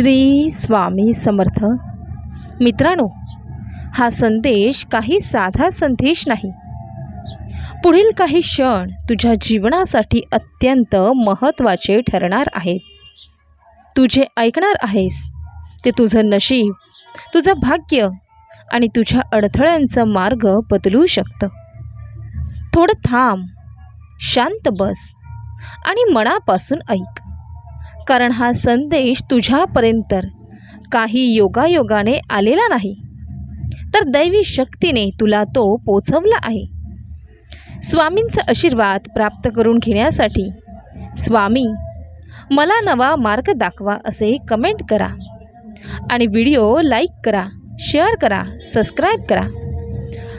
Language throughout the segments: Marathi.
श्री स्वामी समर्थ. मित्रांनो हा संदेश काही साधा संदेश नाही. पुढील काही क्षण तुझ्या जीवनासाठी अत्यंत महत्त्वाचे ठरणार आहेत. तू जे ऐकणार आहेस ते तुझं नशीब तुझं भाग्य आणि तुझ्या अडथळ्यांचा मार्ग बदलू शकतं. थोडं थांब शांत बस आणि मनापासून ऐक. कारण हा संदेश तुझ्यापर्यंत काही योगायोगाने आलेला नाही. तर दैवी शक्तीने तुला तो पोचवला आहे. स्वामींचा आशीर्वाद प्राप्त करून घेण्यासाठी स्वामी मला नवा मार्ग दाखवा असे कमेंट करा आणि व्हिडिओ लाईक करा शेअर करा सबस्क्राईब करा.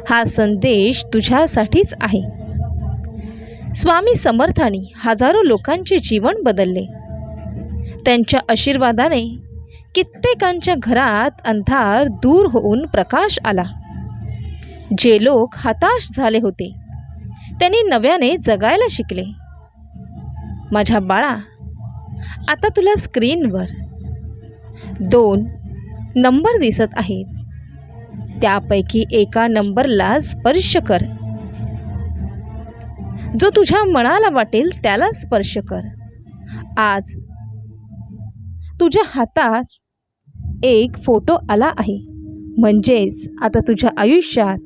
हा संदेश तुझ्यासाठीच आहे. स्वामी समर्थाने हजारो लोकांचे जीवन बदलले. त्यांच्या आशीर्वादाने कित्येकांच्या घरात अंधार दूर होऊन प्रकाश आला. जे लोक हताश झाले होते त्यांनी नव्याने जगायला शिकले. माझ्या बाळा आता तुला स्क्रीनवर दोन नंबर दिसत आहेत. त्यापैकी एका नंबरला स्पर्श कर. जो तुझ्या मनाला वाटेल त्याला स्पर्श कर. आज तुझ्या हातात एक फोटो आला आहे. म्हणजेच आता तुझ्या आयुष्यात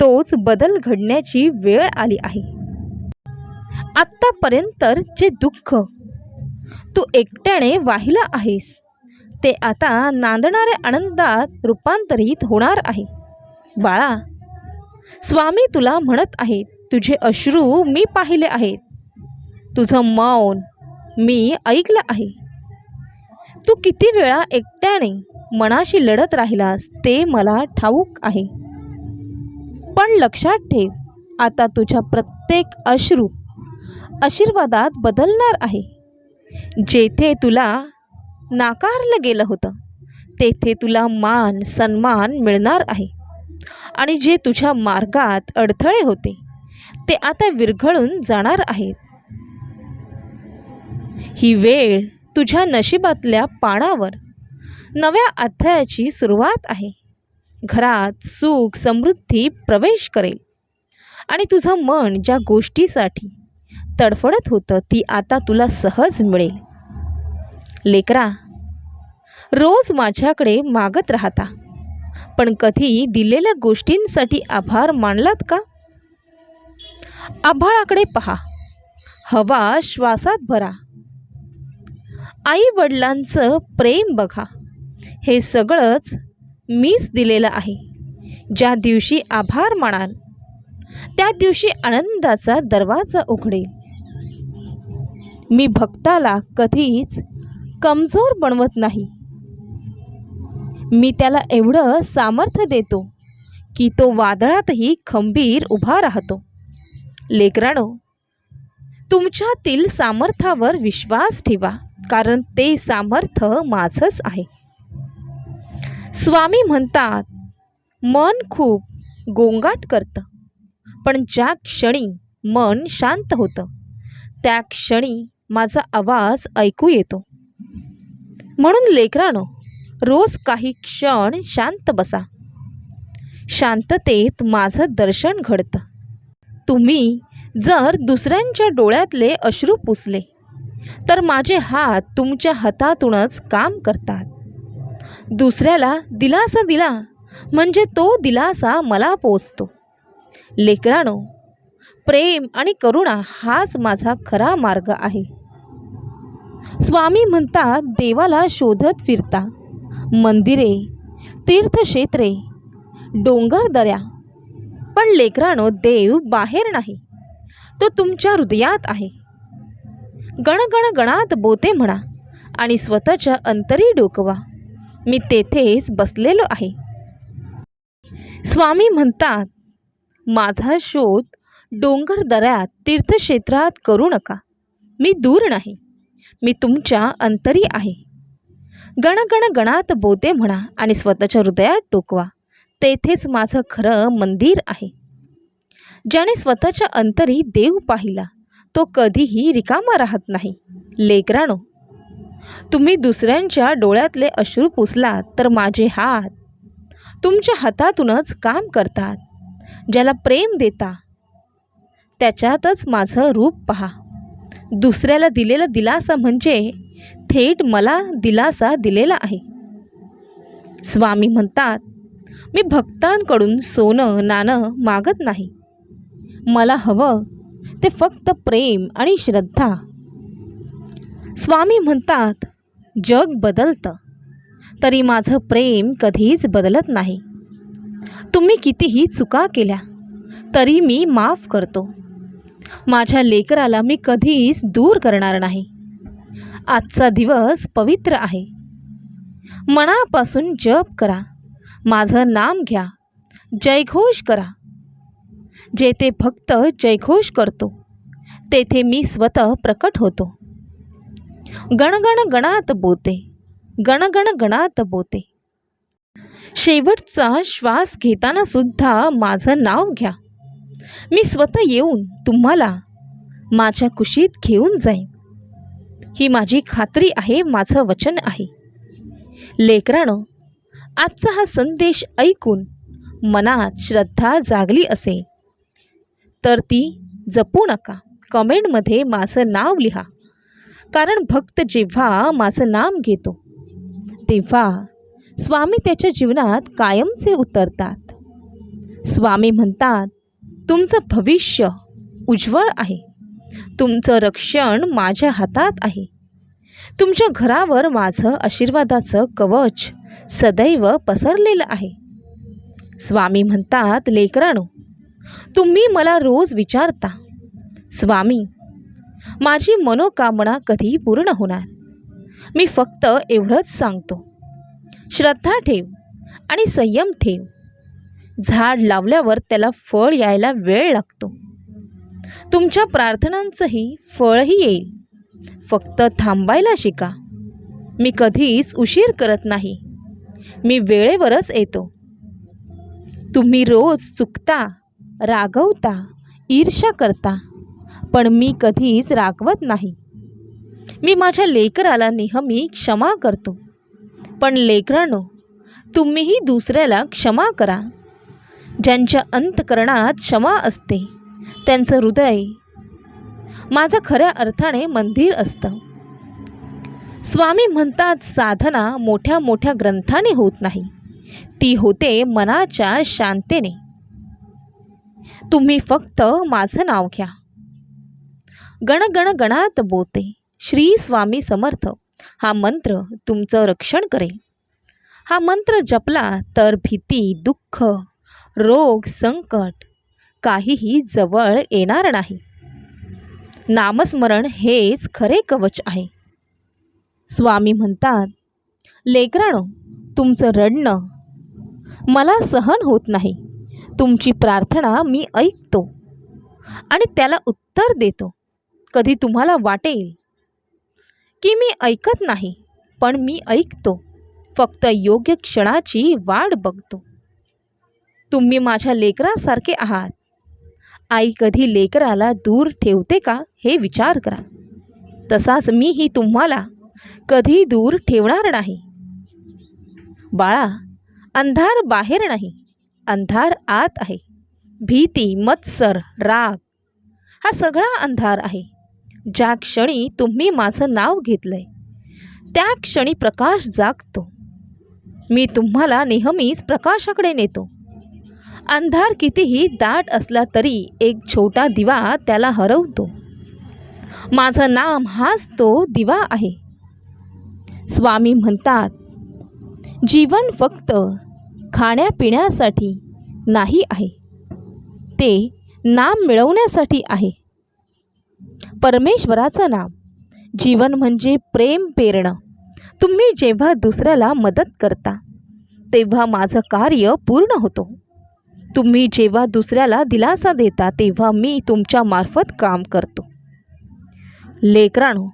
तोच बदल घडण्याची वेळ आली आहे. आत्तापर्यंत जे दुःख तू एकट्याने वाहिलं आहेस ते आता नांदणाऱ्या आनंदात रूपांतरित होणार आहे. बाळा स्वामी तुला म्हणत आहेत तुझे अश्रू मी पाहिले आहेत. तुझं मौन मी ऐकलं आहे. तू किती वेळा एकट्याने मनाशी लढत राहिलास ते मला ठाऊक आहे. पण लक्षात ठेव आता तुझ्या प्रत्येक अश्रू आशीर्वादात बदलणार आहे. जेथे तुला नाकारलं गेलं होतं तेथे तुला मान सन्मान मिळणार आहे. आणि जे तुझ्या मार्गात अडथळे होते ते आता विरघळून जाणार आहेत. ही वेळ तुझ्या नशिबातल्या पानावर. नव्या अध्यायाची सुरुवात आहे. घरात सुख समृद्धी प्रवेश करेल. आणि तुझं मन ज्या गोष्टीसाठी तडफडत होतं ती आता तुला सहज मिळेल. लेकरा रोज माझ्याकडे मागत राहता. पण कधी दिलेल्या गोष्टींसाठी आभार मानलात का? आभाळाकडे पहा. हवा श्वासात भरा. आई वडिलांचं प्रेम बघा. हे सगळंच मीच दिलेलं आहे. ज्या दिवशी आभार मानाल त्या दिवशी आनंदाचा दरवाजा उघडेल. मी भक्ताला कधीच कमजोर बनवत नाही. मी त्याला एवढं सामर्थ्य देतो की तो वादळातही खंबीर उभा राहतो. लेकराणो तुमच्यातील सामर्थ्यावर विश्वास ठेवा. कारण ते सामर्थ्य माझंच आहे. स्वामी म्हणतात मन खूप गोंगाट करतं पण ज्या क्षणी मन शांत होतं त्या क्षणी माझा आवाज ऐकू येतो. म्हणून लेकरानं रोज काही क्षण शांत बसा. शांततेत माझं दर्शन घडतं. तुम्ही जर दुसऱ्यांच्या डोळ्यातले अश्रू पुसले तर माझे हात तुमच्या हातातूनच काम करतात. दुसऱ्याला दिलासा दिला म्हणजे तो दिलासा मला पोचतो. लेकरानो प्रेम आणि करुणा हाच माझा खरा मार्ग आहे. स्वामी म्हणतात देवाला शोधत फिरता. मंदिरे तीर्थक्षेत्रे डोंगर दऱ्या. पण लेकरानो देव बाहेर नाही. तो तुमच्या हृदयात आहे. गणगण गणात बोते म्हणा आणि स्वतःच्या अंतरी डोकवा. मी तेथेच बसलेलो आहे. स्वामी म्हणतात माझा शोध डोंगर दऱ्यात तीर्थक्षेत्रात करू नका. मी दूर नाही. मी तुमच्या अंतरी आहे. गणगण गणात बोते म्हणा आणि स्वतःच्या हृदयात टोकवा तेथेच माझं खरं मंदिर आहे. ज्याने स्वतःच्या अंतरी देव पाहिला. तो कधीही रिकामा राहत नाही. लेकरानो तुम्ही दुसऱ्यांच्या डोळ्यातले अश्रू पुसलात तर माझे हात तुमच्या हातातूनच काम करतात ज्याला प्रेम देता. त्याच्यातच माझं रूप पहा. दुसऱ्याला दिलेला दिलासा म्हणजे थेट मला दिलासा दिलेला आहे. स्वामी म्हणतात मी भक्तांकडून सोनं नाणं मागत नाही. मला हवं ते फक्त प्रेम आणि श्रद्धा. स्वामी म्हणतात जग बदलतं तरी माझं प्रेम कधीच बदलत नाही. तुम्ही कितीही चुका केल्या तरी मी माफ करतो. माझ्या लेकराला मी कधीच दूर करणार नाही. आजचा दिवस पवित्र आहे. मनापासून जप करा. माझं नाम घ्या. जयघोष करा. जेथे फक्त जयघोष करतो तेथे मी स्वतः प्रकट होतो. गणगण गणात बोते गणगण गणात बोते. शेवटचा श्वास घेताना सुद्धा माझं नाव घ्या. मी स्वतः येऊन तुम्हाला माझ्या कुशीत घेऊन जाईन. ही माझी खात्री आहे माझं वचन आहे. लेकरानं आजचा हा संदेश ऐकून मनात श्रद्धा जागली असेल. तर ती जपू नका. कमेंटमध्ये माझं नाव लिहा. कारण भक्त जेव्हा माझं नाम घेतो तेव्हा स्वामी त्याच्या जीवनात कायमचे उतरतात. स्वामी म्हणतात तुमचं भविष्य उज्ज्वल आहे. तुमचं रक्षण माझ्या हातात आहे. तुमच्या घरावर माझं आशीर्वादाचं कवच सदैव पसरलेलं आहे. स्वामी म्हणतात लेकरानो तुम्ही मला रोज विचारता. स्वामी माझी मनोकामना कधी पूर्ण होणार. मी फक्त एवढंच सांगतो. श्रद्धा ठेव आणि संयम ठेव. झाड लावल्यावर त्याला फळ यायला वेळ लागतो. तुमच्या प्रार्थनांचंही फळही येईल. फक्त थांबायला शिका. मी कधीच उशीर करत नाही. मी वेळेवरच येतो. तुम्ही रोज चुकता रागवता ईर्ष्या करता पण मी कधीच रागवत नाही. मी माझ्या लेकराला नेहमी क्षमा करतो. पण लेकरांनो तुम्हीही दुसऱ्याला क्षमा करा. ज्यांच्या अंतकरणात क्षमा असते त्यांचं हृदय माझं खऱ्या अर्थाने मंदिर असतं. स्वामी म्हणतात साधना मोठ्या मोठ्या ग्रंथाने होत नाही. ती होते मनाच्या शांतेने तुम्ही फक्त माझं नाव घ्या. गण गण गणात बोते. श्री स्वामी समर्थ. हा मंत्र तुमचं रक्षण करेल. हा मंत्र जपला तर भीती दुःख रोग संकट काहीही जवळ येणार नाही. नामस्मरण हेच खरे कवच आहे. स्वामी म्हणतात लेकराणो तुमचं रडणं मला सहन होत नाही. तुमची प्रार्थना मी ऐकतो आणि त्याला उत्तर देतो. कधी तुम्हाला वाटेल की मी ऐकत नाही पण मी ऐकतो. फक्त योग्य क्षणाची वाट बघतो. तुम्ही माझ्या लेकरासारखे आहात. आई कधी लेकराला दूर ठेवते का हे विचार करा. तसाच मीही तुम्हाला कधी दूर ठेवणार नाही. बाळा अंधार बाहेर नाही. अंधार आत आहे. भीती मत्सर राग हा सगळा अंधार आहे. ज्या क्षणी तुम्ही माझं नाव घेतलंय त्या क्षणी प्रकाश जागतो. मी तुम्हाला नेहमीच प्रकाशाकडे नेतो. अंधार कितीही दाट असला तरी एक छोटा दिवा त्याला हरवतो. माझं नाम हाच तो दिवा आहे. स्वामी म्हणतात जीवन फक्त खाण्यापिण्यासाठी नाही आहे. ते नाम मिळवण्यासाठी आहे. परमेश्वराचं नाम जीवन म्हणजे प्रेम पेरणं. तुम्ही जेव्हा दुसऱ्याला मदत करता तेव्हा माझं कार्य पूर्ण होतो. तुम्ही जेव्हा दुसऱ्याला दिलासा देता तेव्हा मी तुमच्या मार्फत काम करतो. लेकराणो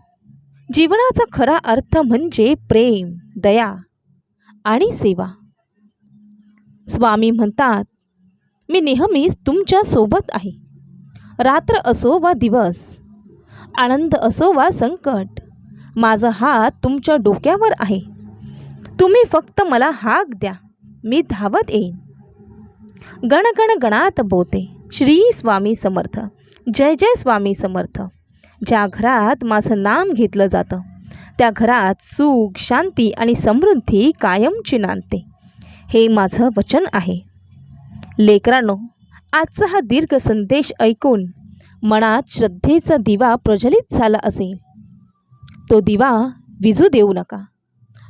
जीवनाचा खरा अर्थ म्हणजे प्रेम दया आणि सेवा. स्वामी म्हणतात मी नेहमीच तुमच्यासोबत आहे. रात्र असो वा दिवस आनंद असो वा संकट माझा हात तुमच्या डोक्यावर आहे. तुम्ही फक्त मला हाक द्या मी धावत येईन. गण गणात बोते श्री स्वामी समर्थ जय जय स्वामी समर्थ. ज्या घरात माझं नाम घेतलं जातं त्या घरात सुख शांती आणि समृद्धी कायमची नांदते. हे माझं वचन आहे. लेकरांनो आजचा हा दीर्घ संदेश ऐकून मनात श्रद्धेचा दिवा प्रज्वलित झाला असेल. तो दिवा विजू देऊ नका.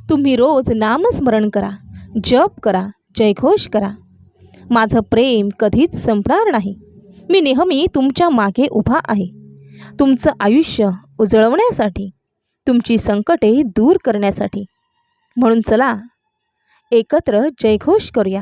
तुम्ही रोज नामस्मरण करा जप करा जयघोष करा. माझं प्रेम कधीच संपणार नाही. मी नेहमी तुमच्या मागे उभा आहे. तुमचं आयुष्य उजळवण्यासाठी तुमची संकटे दूर करण्यासाठी. म्हणून चला एकत्र जयघोष करूया.